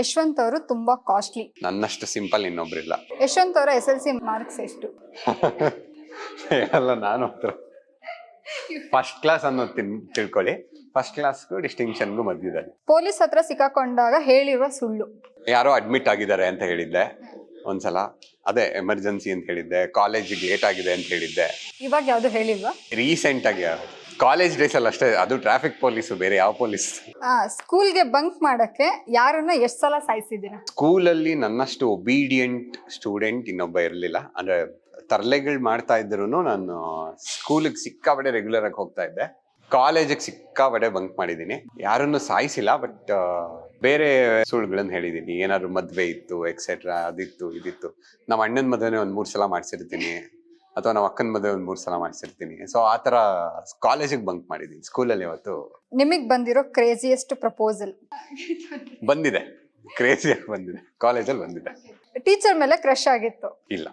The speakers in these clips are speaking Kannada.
ಯಶವಂತ್ ಅವರು ತುಂಬಾ ಕಾಸ್ಟ್ಲಿ ನನ್ನಷ್ಟು ಸಿಂಪಲ್ ಇನ್ನೊಬ್ರಿಲ್ಲ. ಯಶವಂತ್ ಅವರ ಎಸ್ ಎಲ್ ಸಿ ಮಾರ್ಕ್ಸ್ ಎಷ್ಟು? ಅಲ್ಲ ನಾನು ಹತ್ರ ಫಸ್ಟ್ ಕ್ಲಾಸ್ ಅನ್ನೋದು ತಿನ್ ತಿಳ್ಕೊಳ್ಳಿ. ಫಸ್ಟ್ ಕ್ಲಾಸ್ಗೂ ಡಿಸ್ಟಿಂಕ್ಷನ್ಗೂ ಮಧ್ಯದಲ್ಲಿ. ಪೊಲೀಸ್ ಹತ್ರ ಸಿಕ್ಕಾಕೊಂಡಾಗ ಹೇಳಿರುವ ಸುಳ್ಳು. ಯಾರೋ ಅಡ್ಮಿಟ್ ಆಗಿದ್ದಾರೆ ಅಂತ ಹೇಳಿದ್ದೆ. ಒಂದ್ಸಲ. ಅದೇ ಎಮರ್ಜೆನ್ಸಿ ಅಂತ ಹೇಳಿದ್ದೆ. ಕಾಲೇಜಿಗೆ ಲೇಟ್ ಆಗಿದೆ ಅಂತ ಹೇಳಿದ್ದೆ. ಇವಾಗ ಯಾವ್ದು ಹೇಳಿಲ್ವಾ? ರೀಸೆಂಟ್ ಆಗಿ ಕಾಲೇಜ್ ಡೇಸ್ ಅಲ್ಲಿ ಅಷ್ಟೇ ಅದು ಟ್ರಾಫಿಕ್ ಪೊಲೀಸ್ ಬೇರೆ ಯಾವ ಪೊಲೀಸ್ ಸ್ಕೂಲ್ಗೆ ಬಂಕ್ ಮಾಡಕ್ಕೆ ಯಾರನ್ನ ಎಷ್ಟ್ ಸಲ ಸಾಯಿಸಿದ್ದೀರಾ? ಸ್ಕೂಲಲ್ಲಿ ನನ್ನಷ್ಟು ಒಬೀಡಿಯಂಟ್ ಸ್ಟೂಡೆಂಟ್ ಇನ್ನೊಬ್ಬ ಇರಲಿಲ್ಲ. ಅಂದ್ರೆ ತರಲೆಗಳು ಮಾಡ್ತಾ ಇದ್ರು ನಾನು ಸ್ಕೂಲಿಗೆ ಸಿಕ್ಕಾಬಡೆ ರೆಗ್ಯುಲರ್ ಆಗಿ ಹೋಗ್ತಾ ಇದ್ದೆ. ಕಾಲೇಜಿಗೆ ಸಿಕ್ಕಾಬಡೆ ಬಂಕ್ ಮಾಡಿದ್ದೀನಿ. ಯಾರನ್ನು ಸಾಯಿಸಿಲ್ಲ ಬಟ್ ಬೇರೆ ಸುಳ್ಳುಗಳನ್ನ ಹೇಳಿದ್ದೀನಿ ಏನಾದ್ರು ಮದ್ವೆ ಇತ್ತು ಎಕ್ಸೆಟ್ರಾ ಅದಿತ್ತು ಇದಿತ್ತು. ನಮ್ಮ ಅಣ್ಣನ ಮದುವೆನೇ ಒಂದ್ ಮೂರ್ ಸಲ ಮಾಡ್ಸಿರ್ತೀನಿ. ಅಥವಾ ನಾವು ಅಕ್ಕನ ಮದುವೆ ಒಂದು ಮೂರು ಸಲ ಮಾಡಿಸಿರ್ತೀನಿ. ಸೊ ಆ ತರ ಕಾಲೇಜಿಗೆ ಬಂಕ್ ಮಾಡಿದ್ದೀನಿ ಸ್ಕೂಲಲ್ಲಿ ಇವತ್ತು ನಿಮಗೆ ಬಂದಿರೋ ಕ್ರೇಜಿಯೆಸ್ಟ್ ಪ್ರಪೋಸಲ್ ಬಂದಿದೆ. ಕ್ರೇಜಿಯಾಗಿ ಬಂದಿದೆ. ಕಾಲೇಜಲ್ಲಿ ಬಂದಿದೆ. ಟೀಚರ್ ಮೇಲೆ ಕ್ರಶ್ ಆಗಿತ್ತು. ಇಲ್ಲ.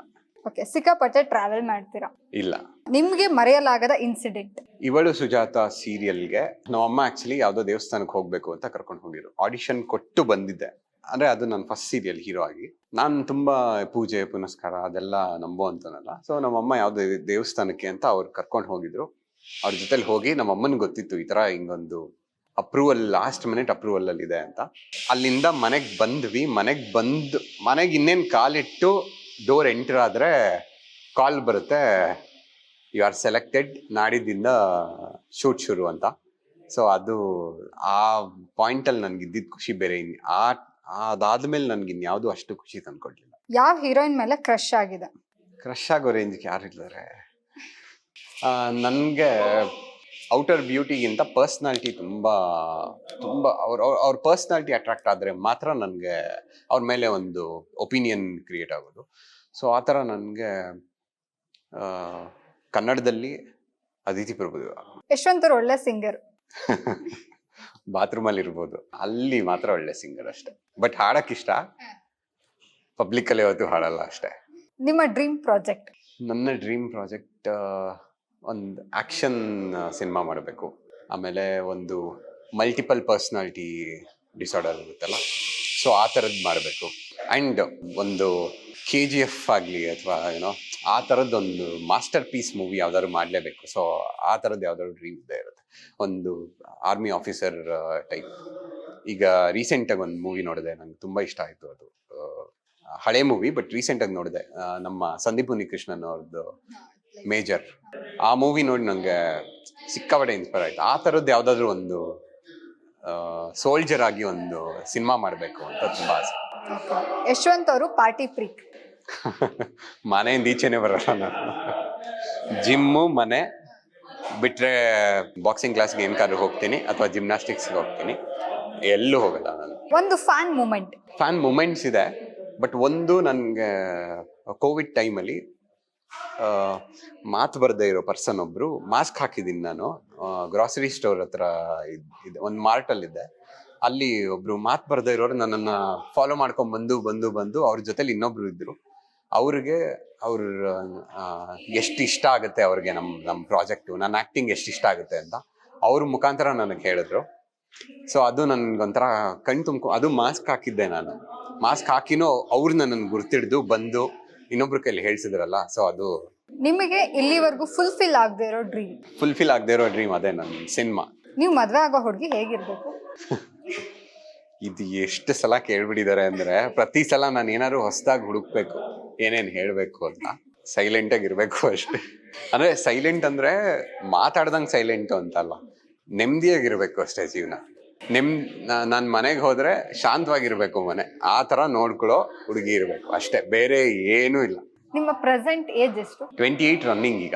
ಓಕೆ ಸಿಕ್ಕಾಪಟ್ಟೆ ಟ್ರಾವೆಲ್ ಮಾಡ್ತೀರಾ? ಇಲ್ಲ. ನಿಮ್ಗೆ ಮರೆಯಲಾಗದ ಇನ್ಸಿಡೆಂಟ್ ಇವಳು ಸುಜಾತ ಸೀರಿಯಲ್ಗೆ ನಮ್ಮಮ್ಮ ಆಕ್ಚುಲಿ ಯಾವ್ದೋ ದೇವಸ್ಥಾನಕ್ಕೆ ಹೋಗ್ಬೇಕು ಅಂತ ಕರ್ಕೊಂಡು ಹೋಗಿದ್ರು. ಆಡಿಷನ್ ಕೊಟ್ಟು ಬಂದಿದ್ದೆ. ಅಂದ್ರೆ ಅದು ನನ್ನ ಫಸ್ಟ್ ಸೀರಿಯಲ್ ಹೀರೋ ಆಗಿ. ನಾನು ತುಂಬಾ ಪೂಜೆ, ಪುನಸ್ಕಾರ ಅದೆಲ್ಲ ನಂಬೋ ಅಂತನಲ್ಲ. ಸೊ ನಮ್ಮಮ್ಮ ಯಾವುದೇ ದೇವಸ್ಥಾನಕ್ಕೆ ಅಂತ ಅವ್ರು ಕರ್ಕೊಂಡು ಹೋಗಿದ್ರು. ಅವ್ರ ಜೊತೆಲಿ ಹೋಗಿ ನಮ್ಮ ಅಮ್ಮನಿಗೆ ಗೊತ್ತಿತ್ತು ಈ ತರ ಹಿಂಗೊಂದು ಅಪ್ರೂವಲ್ ಲಾಸ್ಟ್ ಮಿನಿಟ್ ಅಪ್ರೂವಲ್ ಅಲ್ಲಿ ಇದೆ ಅಂತ. ಅಲ್ಲಿಂದ ಮನೆಗೆ ಬಂದ್ವಿ. ಮನೆಗೆ ಬಂದು, ಮನೆಗೆ ಇನ್ನೇನು ಕಾಲಿಟ್ಟು ಡೋರ್ ಎಂಟರ್ ಆದ್ರೆ ಕಾಲ್ ಬರುತ್ತೆ. ಯು ಆರ್ ಸೆಲೆಕ್ಟೆಡ್ ನಾಡಿದ್ದಿಂದ ಶೂಟ್ ಶುರು ಅಂತ. ಸೊ ಅದು ಆ ಪಾಯಿಂಟ್ ಅಲ್ಲಿ ನನ್ಗೆ ಇದ್ದಿದ್ ಖುಷಿ ಬೇರೆ ಆ ಅದಾದ್ಮೇಲೆ ನನ್ಗೆ ಇನ್ಯಾವುದು ಅಷ್ಟು ಖುಷಿ ತಂದ್ಕೊಡ್ಲಿಲ್ಲ. ಯಾವ ಹೀರೋಯಿನ್ ಮೇಲೆ ಕ್ರಶ್ ಆಗಿದೆ? ಕ್ರಶ್ ಆಗೋ ರೇಂಜ್ಗೆ ಯಾರು ಇದ್ದಾರೆ? ನನಗೆ ಔಟರ್ ಬ್ಯೂಟಿಗಿಂತ ಪರ್ಸ್ನಾಲಿಟಿ ತುಂಬ ತುಂಬ ಅವ್ರ ಅವ್ರ- ಪರ್ಸ್ನಾಲಿಟಿ ಅಟ್ರಾಕ್ಟ್ ಆದರೆ ಮಾತ್ರ ನನಗೆ ಅವ್ರ ಮೇಲೆ ಒಂದು ಒಪಿನಿಯನ್ ಕ್ರಿಯೇಟ್ ಆಗೋದು. ಸೊ ಆ ಥರ ನನಗೆ ಕನ್ನಡದಲ್ಲಿ ಅದಿತಿ ಪ್ರಭು ಯಶವಂತರು ಒಳ್ಳೆ ಸಿಂಗರ್ ಬಾತ್ರೂಮ್ ಅಲ್ಲಿ ಇರ್ಬೋದು. ಅಲ್ಲಿ ಮಾತ್ರ ಒಳ್ಳೆ ಸಿಂಗರ್ ಅಷ್ಟೇ. ಬಟ್ ಹಾಡಕ್ ಇಷ್ಟ? ಪಬ್ಲಿಕ್ ಅಲ್ಲಿ ಯಾವತ್ತು ಹಾಡಲ್ಲ ಅಷ್ಟೇ. ನಿಮ್ಮ ಡ್ರೀಮ್ ಪ್ರಾಜೆಕ್ಟ್ ನನ್ನ ಡ್ರೀಮ್ ಪ್ರಾಜೆಕ್ಟ್ ಒಂದು ಆಕ್ಷನ್ ಸಿನಿಮಾ ಮಾಡಬೇಕು. ಆಮೇಲೆ ಒಂದು ಮಲ್ಟಿಪಲ್ ಪರ್ಸ್ನಾಲಿಟಿ ಡಿಸಾರ್ಡರ್ ಇರುತ್ತಲ್ಲ ಸೊ ಆ ಥರದ್ದು ಮಾಡಬೇಕು. ಆ್ಯಂಡ್ ಒಂದು ಕೆ ಜಿ ಎಫ್ ಆಗಲಿ ಅಥವಾ ಏನೋ ಆ ಥರದ್ದೊಂದು ಮಾಸ್ಟರ್ ಪೀಸ್ ಮೂವಿ ಯಾವ್ದಾದ್ರು ಮಾಡಲೇಬೇಕು. ಸೊ ಆ ಥರದ್ದು ಯಾವ್ದಾದ್ರು ಡ್ರೀಮ್ ಇದ್ದೇ ಇರುತ್ತೆ. ಒಂದು ಆರ್ಮಿ ಆಫೀಸರ್ ಟೈಪ್ ಈಗ ರೀಸೆಂಟಾಗಿ ಒಂದು ಮೂವಿ ನೋಡಿದೆ ನಂಗೆ ತುಂಬ ಇಷ್ಟ ಆಯಿತು ಅದು. ಹಳೆ ಮೂವಿ ಬಟ್ ರೀಸೆಂಟಾಗಿ ನೋಡಿದೆ. ನಮ್ಮ ಸಂದೀಪ್ ಉನ್ನಿಕೃಷ್ಣನ್ ಅವ್ರದ್ದು ಮೇಜರ್ ಆ ಮೂವಿ ನೋಡಿ ನಂಗೆ ಸಿಕ್ಕಾಪಟ್ಟೆ ಇನ್ಸ್ಪೈರ್ ಆಯ್ತು. ಆ ಥರದ್ದು ಯಾವ್ದಾದ್ರು ಒಂದು ಸೋಲ್ಜರ್ ಆಗಿ ಒಂದು ಸಿನಿಮಾ ಮಾಡಬೇಕು ಅಂತ ತುಂಬಾ ಆಸೆ. ಯಶವಂತ್ ಅವರು ಪಾರ್ಟಿ ಪ್ರೀಕ್ ಮನೆಯಿಂದ ಈಚೆನೆ ಬರಲ್ಲ ನಾನು. ಜಿಮ್ಮು ಮನೆ ಬಿಟ್ರೆ ಬಾಕ್ಸಿಂಗ್ ಕ್ಲಾಸ್ಗೆ ಏನಕ್ಕಾದ್ರೂ ಹೋಗ್ತೀನಿ ಅಥವಾ ಜಿಮ್ನಾಸ್ಟಿಕ್ಸ್ಗೆ ಹೋಗ್ತೀನಿ. ಎಲ್ಲೂ ಹೋಗಲ್ಲ ನಾನು. ಒಂದು ಫ್ಯಾನ್ ಮೂಮೆಂಟ್ ಫ್ಯಾನ್ ಮೂಮೆಂಟ್ಸ್ ಇದೆ ಬಟ್ ಒಂದು ನನಗೆ ಕೋವಿಡ್ ಟೈಮಲ್ಲಿ ಮಾತು ಬರದೇ ಇರೋ ಪರ್ಸನ್ ಒಬ್ರು ಮಾಸ್ಕ್ ಹಾಕಿದ್ದೀನಿ ನಾನು. ಗ್ರಾಸರಿ ಸ್ಟೋರ್ ಹತ್ರ ಇದೆ ಒಂದು ಮಾರ್ಟಲ್ಲಿದ್ದೆ ಅಲ್ಲಿ ಒಬ್ರು ಮಾತು ಬರದೇ ಇರೋರು ನನ್ನನ್ನು ಫಾಲೋ ಮಾಡ್ಕೊಂಡು ಬಂದು ಬಂದು ಬಂದು ಅವ್ರ ಜೊತೆಲಿ ಇನ್ನೊಬ್ರು ಇದ್ರು. ಅವ್ರಿಗೆ ಅವ್ರ ಎಷ್ಟು ಇಷ್ಟ ಆಗುತ್ತೆ ಅವ್ರಿಗೆ ನಮ್ಮ ನಮ್ಮ ಪ್ರಾಜೆಕ್ಟು ನನ್ನ ಆ್ಯಕ್ಟಿಂಗ್ ಎಷ್ಟು ಇಷ್ಟ ಆಗುತ್ತೆ ಅಂತ ಅವ್ರ ಮುಖಾಂತರ ನನಗೆ ಹೇಳಿದ್ರು. ಸೊ ಅದು ನನ್ಗೊಂಥರ ಕಣ್ ತುಂಬ್ಕೊ ಅದು ಮಾಸ್ಕ್ ಹಾಕಿದ್ದೆ ನಾನು. ಮಾಸ್ಕ್ ಹಾಕಿನೂ ಅವ್ರು ನನ್ನನ್ನು ಗುರ್ತಿಡ್ದು ಬಂದು ಇನ್ನೊಬ್ರ ಕೈಲಿ ಹೇಳ್ಸಿದ್ರಲ್ಲ ಸೊ ಅದು ನಿಮಗೆ ಇಲ್ಲಿವರೆಗೂ ಫುಲ್ಫಿಲ್ ಆಗದೆ ಇರೋ ಡ್ರೀಮ್ ಫುಲ್ಫಿಲ್ ಆಗದೆ ಇರೋ ಡ್ರೀಮ್ ಅದೇ ನನ್ನ ಸಿನಿಮಾ ನೀವು ಮದುವೆ ಆಗೋ ಹುಡುಗಿ ಹೇಗಿರ್ಬೇಕು? ಇದು ಎಷ್ಟು ಸಲ ಕೇಳ್ಬಿಟ್ಟಿದ್ದಾರೆ ಅಂದರೆ ಪ್ರತಿ ಸಲ ನಾನು ಏನಾದ್ರು ಹೊಸದಾಗಿ ಹುಡುಕ್ಬೇಕು. ಏನೇನ್ ಹೇಳ್ಬೇಕು ಅಂತ? ಸೈಲೆಂಟ್ ಆಗಿ ಇರ್ಬೇಕು ಅಷ್ಟೇ. ಅಂದ್ರೆ ಸೈಲೆಂಟ್ ಅಂದ್ರೆ ಮಾತಾಡ್ದಂಗ್ ಸೈಲೆಂಟ್ ಅಂತಲ್ಲ. ನೆಮ್ಮದಿಯಾಗಿರ್ಬೇಕು ಅಷ್ಟೇ ಜೀವನ. ನಿಮ್ ನಾನು ಮನೆಗೆ ಹೋದ್ರೆ ಶಾಂತವಾಗಿರ್ಬೇಕು ಮನೆ. ಆ ತರ ನೋಡ್ಕೊಳ್ಳೋ ಹುಡುಗಿ ಇರ್ಬೇಕು ಅಷ್ಟೇ. ಬೇರೆ ಏನೂ ಇಲ್ಲ. ನಿಮ್ಮ ಪ್ರೆಸೆಂಟ್ ಏಜ್ ಎಷ್ಟು? ಟ್ವೆಂಟಿ ಏಟ್ ರನ್ನಿಂಗ್ ಈಗ.